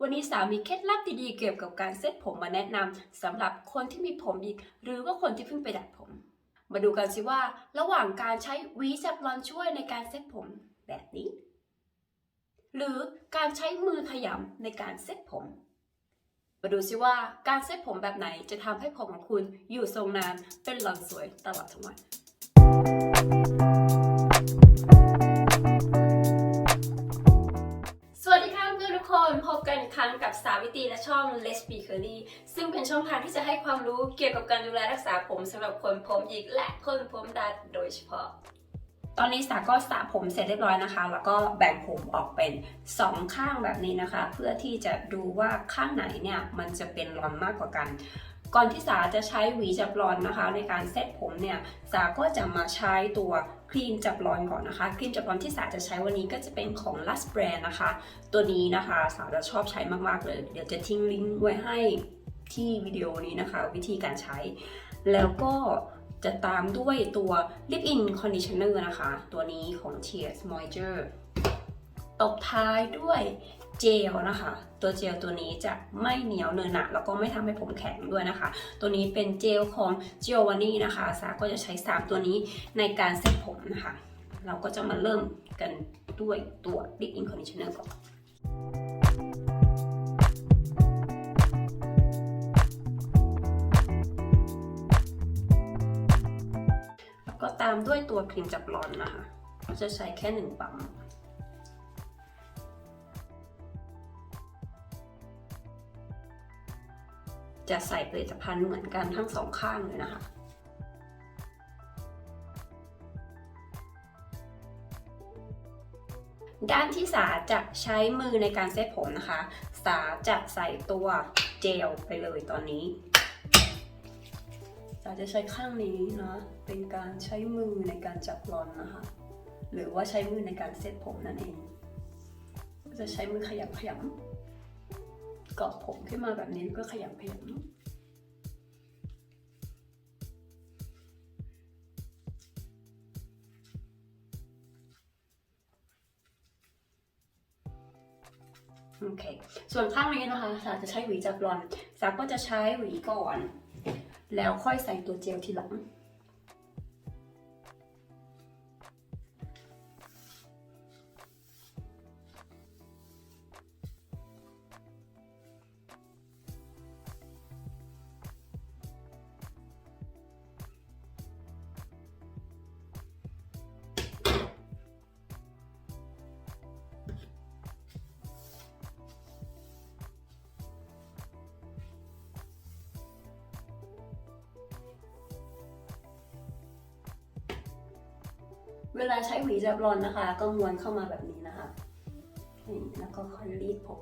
วันนี้สามีเคล็ดลับดีๆเกี่ยวกับการเซ็ตผมมาแนะนำสำหรับคนที่มีผมหยิกหรือว่าคนที่เพิ่งไปดัดผม มาดูกันสิว่า ระหว่างการใช้วีจับรอนช่วยในการเซ็ตผมแบบนี้ หรือการใช้มือขยำในการเซ็ตผม มาดูสิว่าการเซ็ตผมแบบไหนจะทำให้ผมของคุณอยู่ทรงนานเป็นหลอนสวยตลอดทั้งวัน รั้งกับสาวิตีและช่อง Let's Be Curly ซึ่งเป็นช่องทางที่จะให้ความรู้เกี่ยวกับการดูแลรักษาผมสำหรับคนผมหยิกและคนผมดัดโดยเฉพาะ ตอนนี้สาก็สระผมเสร็จเรียบร้อยนะคะ แล้วก็แบ่งผมออกเป็นสองข้างแบบนี้นะคะ เพื่อที่จะดูว่าข้างไหนเนี่ยมันจะเป็นรอนมากกว่ากันก่อนที่สาจะใช้หวีจับรอนนะคะ ในการเซตผมเนี่ยสาก็จะมาใช้ตัว ครีมจับรอนก่อนนะคะครีมจับรอนที่สาจะใช้วันนี้ก็จะเป็นของ Last Brand นะคะ ตัวนี้นะคะสาจะชอบใช้มากๆเลย เดี๋ยวจะทิ้งลิงก์ไว้ให้ที่วิดีโอนี้นะคะ วิธีการใช้ แล้วก็จะตามด้วยตัว Lip In Conditioner นะคะ ตัวนี้ของ Tears Moisture ตบท้ายด้วย เจลนะคะ ตัวเจลตัวนี้จะไม่เหนียวเนินหนะแล้วก็ไม่ทำให้ผมแข็งด้วยนะคะ ตัวนี้เป็นเจลของ Giovanni นะคะสาก็จะใช้ 3 ตัวนี้ในการเซ็ตผมนะคะ เราก็จะมาเริ่มกันด้วยตัว Lip In Conditioner ก่อนแล้วก็ตามด้วยตัวครีมจับร้อนนะคะ จะใช้แค่หนึ่งปั๊ม จะใส่ผลิตภัณฑ์เหมือนกันทั้งสองข้างเลยนะคะ ด้านที่สาจะใช้มือในการเซตผมนะคะ สาจะใส่ตัวเจลไปเลยตอนนี้สาจะใช้ข้างนี้นะเป็นการใช้มือในการจับรอนนะคะ หรือว่าใช้มือในการเซตผมนั่นเอง จะใช้มือขยำขยำ เกาะผมขึ้นมาแบบนี้ก็ขยำขยำโอเค ส่วนข้างนี้นะคะสาจะใช้หวีจับรอนสาก็จะใช้หวีก่อน แล้วค่อยใส่ตัวเจลทีหลัง เวลาใช้หวีจับรอนนะคะ ก็ม้วนเข้ามาแบบนี้นะคะนี่แล้วก็ค่อยรีดผม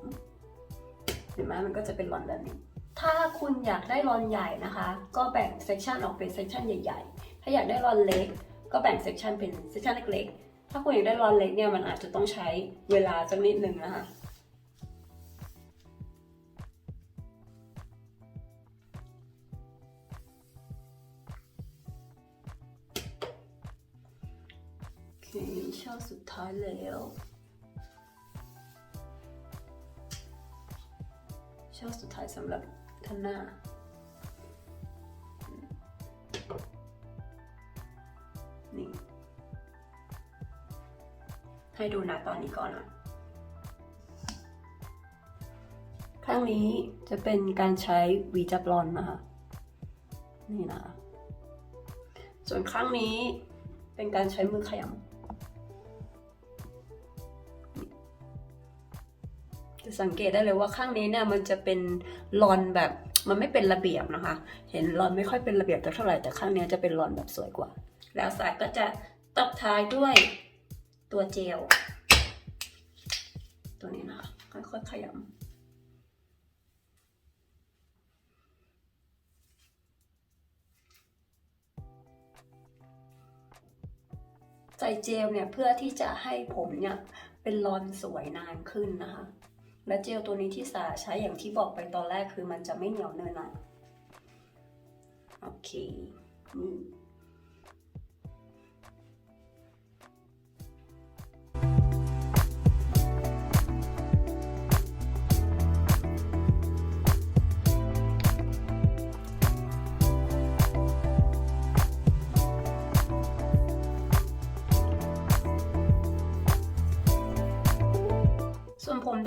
เห็นไหมมันก็จะเป็นรอนแบบนี้ ถ้าคุณอยากได้รอนใหญ่นะคะ ก็แบ่งเซกชันออกเป็นเซกชันใหญ่ ๆ ถ้าอยากได้รอนเล็ก ก็แบ่งเซกชันเป็นเซกชันเล็กๆ ถ้าคุณอยากได้รอนเล็กเนี่ยมันอาจจะต้องใช้เวลาสักนิดนึงนะคะ ช่อสุดท้ายแล้ว ช่อสุดท้ายสำหรับท่านหน้านี่ให้ดูนะตอนนี้ก่อนนะข้างนี้จะเป็นการใช้หวีจับรอนนะคะ นี่นะคะส่วนข้างนี้เป็นการใช้มือขยำ สังเกตได้เลยว่าข้างนี้เนี่ยมันจะเป็นรอนแบบมันไม่เป็นระเบียบนะคะ เห็นรอนไม่ค่อยเป็นระเบียบเท่าไหร่แต่ข้างนี้จะเป็นรอนแบบสวยกว่า แล้วสายก็จะตบท้ายด้วยตัวเจล ตัวนี้นะคะค่อยๆขยำใส่เจลเนี่ยเพื่อที่จะให้ผมเนี่ยเป็นรอนสวยนานขึ้นนะคะ และเจลตัวนี้ที่สาใช้อย่างที่บอกไปตอนแรกคือมันจะไม่เหนียวเนยหนะโอเคนี่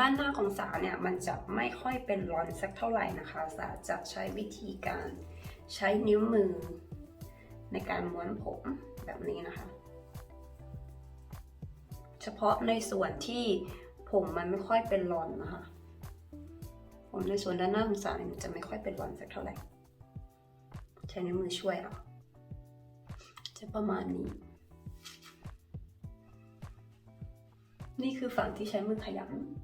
ด้านหน้าของสาเนี่ยมันจะไม่ค่อยเป็นรอนสักเท่าไหร่นะคะสาจะใช้วิธีการใช้นิ้วมือ ในการม้วนผมแบบนี้นะคะ เฉพาะในส่วนที่ผมมันไม่ค่อยเป็นรอนนะคะผมในส่วนด้านหน้าของสาเนี่ยมันจะไม่ค่อยเป็นรอนสักเท่าไหร่ ใช้นิ้วมือช่วยเอาจะประมาณนี้นี่คือฝั่งที่ใช้มือขยำ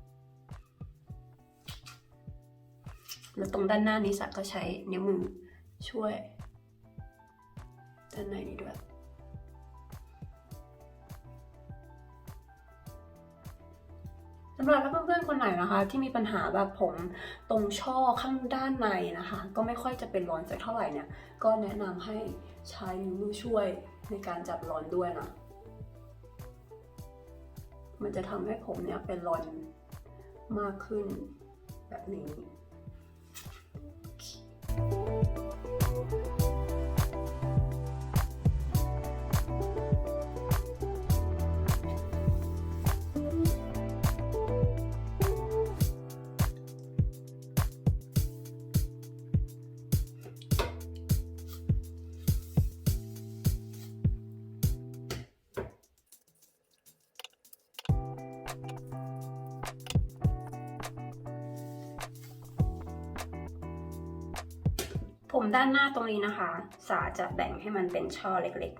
แล้วตรงด้านหน้านี้สักก็ใช้นิ้วมือช่วยด้านในนี้ด้วยสำหรับเพื่อนๆคนไหนนะคะ ที่มีปัญหาแบบผมตรงช่อข้างด้านในนะคะ ก็ไม่ค่อยจะเป็นรอนสักเท่าไหร่เนี่ย ก็แนะนำให้ใช้นิ้วมือช่วยในการจับรอนด้วยนะมันจะทำให้ผมเนี่ยเป็นรอนมากขึ้นแบบนี้ มด้านหน้าตรงนี้นะคะ สาจะแบ่งให้มันเป็นช่อเล็ก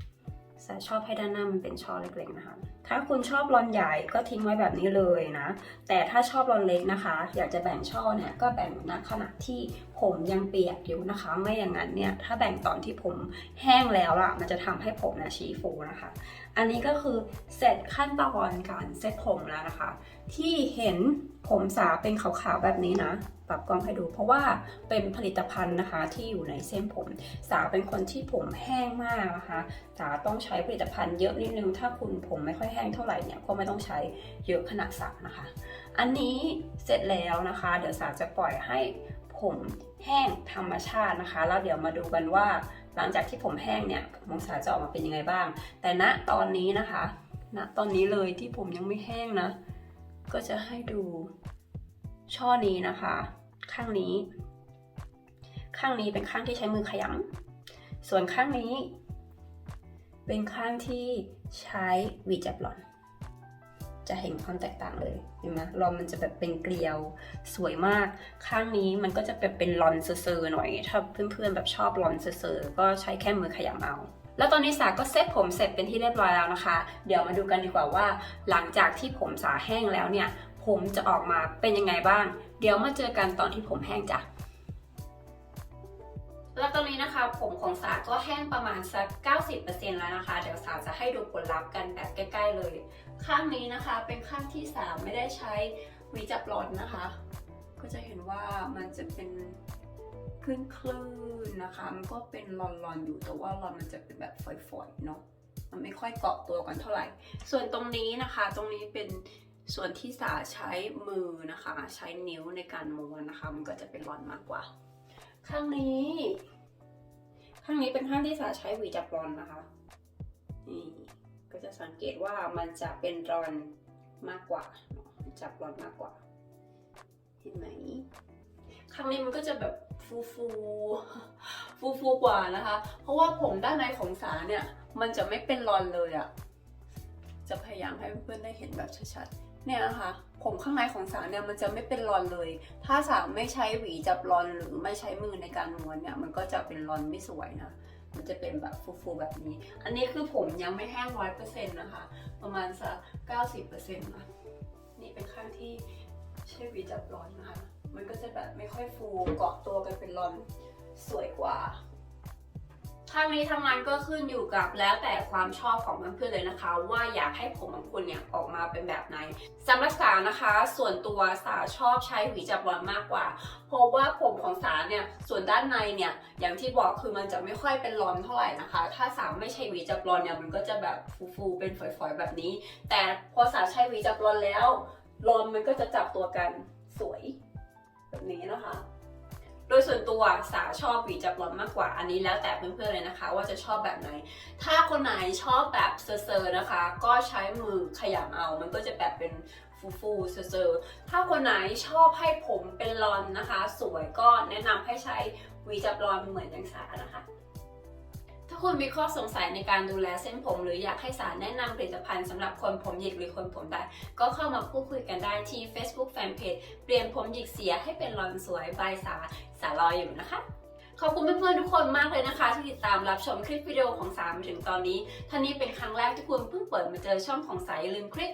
ๆ สาชอบให้ด้านหน้ามันเป็นช่อเล็กๆนะคะถ้าคุณชอบรอนใหญ่ก็ทิ้งไว้แบบนี้เลยนะ แต่ถ้าชอบรอนเล็กนะคะ อยากจะแบ่งช่อเนี่ยก็แบ่งณขณะที่ผมยังเปียกอยู่นะคะ ไม่อย่างนั้นเนี่ยถ้าแบ่งตอนที่ผมแห้งแล้วล่ะ มันจะทำให้ผมเนี่ยชี้ฟูนะคะ อันนี้ก็คือเสร็จขั้นตอนการเซ็ตผมแล้วนะคะ ที่เห็นผมสาเป็นขาวๆแบบนี้นะปรับกล้องให้ดู เพราะว่าเป็นผลิตภัณฑ์นะคะที่อยู่ในเส้นผม สาเป็นคนที่ผมแห้งมากนะคะ สาต้องใช้ผลิตภัณฑ์เยอะนิดนึงถ้าคุณผมไม่ค่อยแห้งเท่าไหร่เนี่ยก็ไม่ต้องใช้เยอะขนาดสานะคะ อันนี้เสร็จแล้วนะคะ เดี๋ยวสาจะปล่อยให้ผมแห้งธรรมชาตินะคะ แล้วเดี๋ยวมาดูกันว่า หลังจากที่ผมแห้งเนี่ยผมสาจะออกมาเป็นยังไงบ้าง แต่ณตอนนี้นะคะณตอนนี้เลยที่ผมยังไม่แห้งนะ ก็จะให้ดูช่อนี้นะคะ ข้างนี้ ข้างนี้เป็นข้างที่ใช้มือขยำส่วนข้างนี้ เป็นข้างที่ ใช้วีจับหลอน จะเห็นความแตกต่างเลยเห็นไหมรอนมันจะแบบเป็นเกลียวสวยมาก ข้างนี้มันก็จะเป็นเป็นรอนเซอร์ๆหน่อย ถ้าเพื่อนๆแบบชอบรอนเซอร์ๆก็ใช้แค่มือขยำเอาแล้วตอนนี้สาก็เซ็ตผมเสร็จเป็นที่เรียบร้อยแล้วนะคะ เดี๋ยวมาดูกันดีกว่าว่า หลังจากที่ผมสาแห้งแล้วเนี่ย ผมจะออกมาเป็นยังไงบ้าง เดี๋ยวมาเจอกันตอนที่ผมแห้งจ้ะ แล้วตอนนี้นะคะผมของสาก็แห้งประมาณสัก 90%แล้วนะคะ เดี๋ยวสาจะให้ดูผลลัพธ์กันแบบใกล้ ๆ เลย ข้างนี้นะคะเป็นข้างที่สาไม่ได้ใช้วีจับหลอนนะคะ ก็จะเห็นว่ามันจะเป็นคลื่นคลื่นๆนะคะ มันก็เป็นรอนๆอยู่แต่ว่ารอนมันจะเป็นแบบฝอยๆเนาะมันไม่ค่อยเกาะตัวกันเท่าไหร่ ส่วนตรงนี้นะคะ ตรงนี้เป็นส่วนที่สาใช้มือนะคะ ใช้นิ้วในการม้วนนะคะ มันก็จะเป็นรอนมากกว่า ข้างนี้ ข้างนี้เป็นข้างที่สาใช้หวีจับรอนนะคะนี่ก็จะสังเกตว่ามันจะเป็นรอนมากกว่าจับรอนมากกว่า เห็นไหมข้างนี้มันก็จะแบบฟูฟูฟูฟูกว่านะคะ เพราะว่าผมด้านในของสาเนี่ย มันจะไม่เป็นรอนเลยอะ จะพยายามให้เพื่อนๆได้เห็นแบบชัดๆ เนี่ยนะคะผมข้างในของสาวเนี่ยมันจะไม่เป็นรอนเลย ถ้าสาวไม่ใช้หวีจับรอนหรือไม่ใช้มือในการม้วนเนี่ยมันก็จะเป็นรอนไม่สวยนะ มันจะเป็นแบบฟูๆแบบนี้ อันนี้คือผมยังไม่แห้งร้อยเปอร์เซ็นต์นะคะ ประมาณสักเก้าสิบเปอร์เซ็นต์นะนี่เป็นข้างที่ใช้หวีจับรอนนะคะ มันก็จะแบบไม่ค่อยฟูเกาะตัวกันเป็นรอนสวยกว่า ทางนี้ทางนั้นก็ขึ้นอยู่กับแล้วแต่ความชอบของเพื่อนๆเลยนะคะ ว่าอยากให้ผมของคุณเนี่ยออกมาเป็นแบบไหนสำหรับสานะคะ ส่วนตัวสาชอบใช้หวีจับรอนมากกว่า เพราะว่าผมของสาเนี่ยส่วนด้านในเนี่ยอย่างที่บอกคือมันจะไม่ค่อยเป็นรอนเท่าไหร่นะคะ ถ้าสาไม่ใช้หวีจับรอนเนี่ยมันก็จะแบบฟูๆเป็นฝอยๆแบบนี้ แต่พอสาใช้หวีจับรอนแล้วรอนมันก็จะจับตัวกันสวย แบบนี้นะคะ ดยส่วนตัวสาชอบหวีจับลอนมากกว่าอันนี้แล้วแต่เพื่อนๆเลยนะคะ ว่าจะชอบแบบไหน ถ้าคนไหนชอบแบบเซอร์นะคะ ก็ใช้มือขยำเอา มันก็จะแบบเป็นฟูๆเซอร์ถ้าคนไหนชอบให้ผมเป็นลอนนะคะ สวยก็แนะนำให้ใช้หวีจับลอนเหมือนอย่างสานะคะ คุณมีข้อสงสัยในการดูแลเส้นผม หรืออยากให้สารแนะนำผลิตภัณฑ์สำหรับคนผมหยิกหรือคนผมได้ก็เข้ามาพูดคุยกันได้ที่ Facebook Fanpage เปลี่ยนผมหยิกเสียให้เป็นรอนสวยบายสาสารอยอยู่นะคะขอบคุณเพื่อนๆทุกคนมากเลยนะคะ ที่ติดตามรับชมคลิปวิดีโอของสามาถึงตอนนี้ถ้านี้เป็นครั้งแรกที่คุณเพิ่งเปิดมาเจอช่องของสายลืมคลิก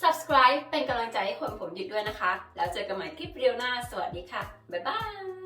subscribe เป็นกำลังใจให้คนผมหยิกด้วยนะคะ แล้วเจอกันใหม่คลิปวิดีโอหน้า สวัสดีค่ะ บ๊ายบาย